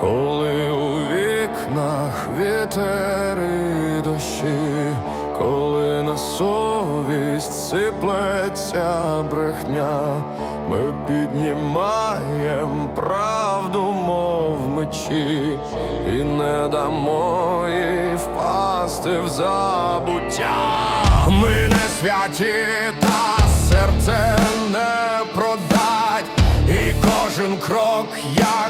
коли у вікнах вітери дощі, коли на совість сиплеться брехня, ми піднімаєм правду, мов мечі, і не дамо їй впасти в забуття. Ми не святі, та серце не продать, і кожен крок як.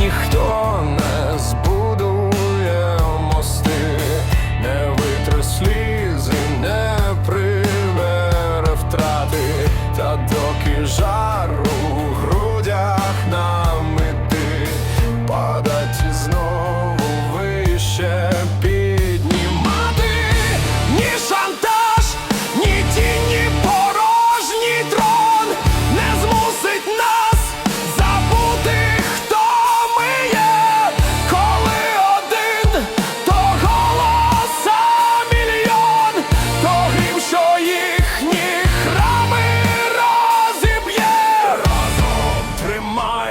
ніхто не збуде.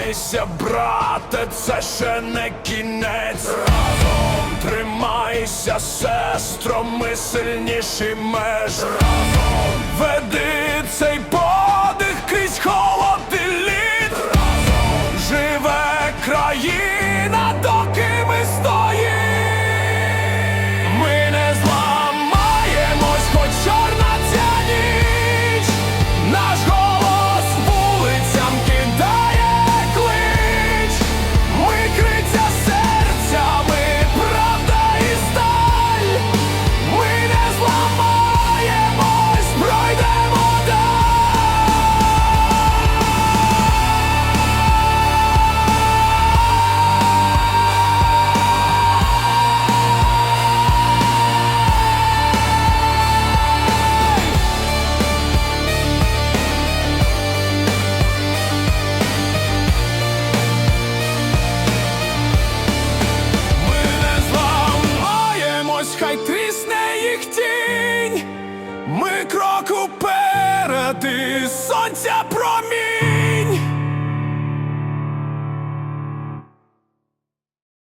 Тримайся, брате, це ще не кінець. Разом тримайся, сестро, ми сильніші меж. Разом веди цей. Пролилося промінь!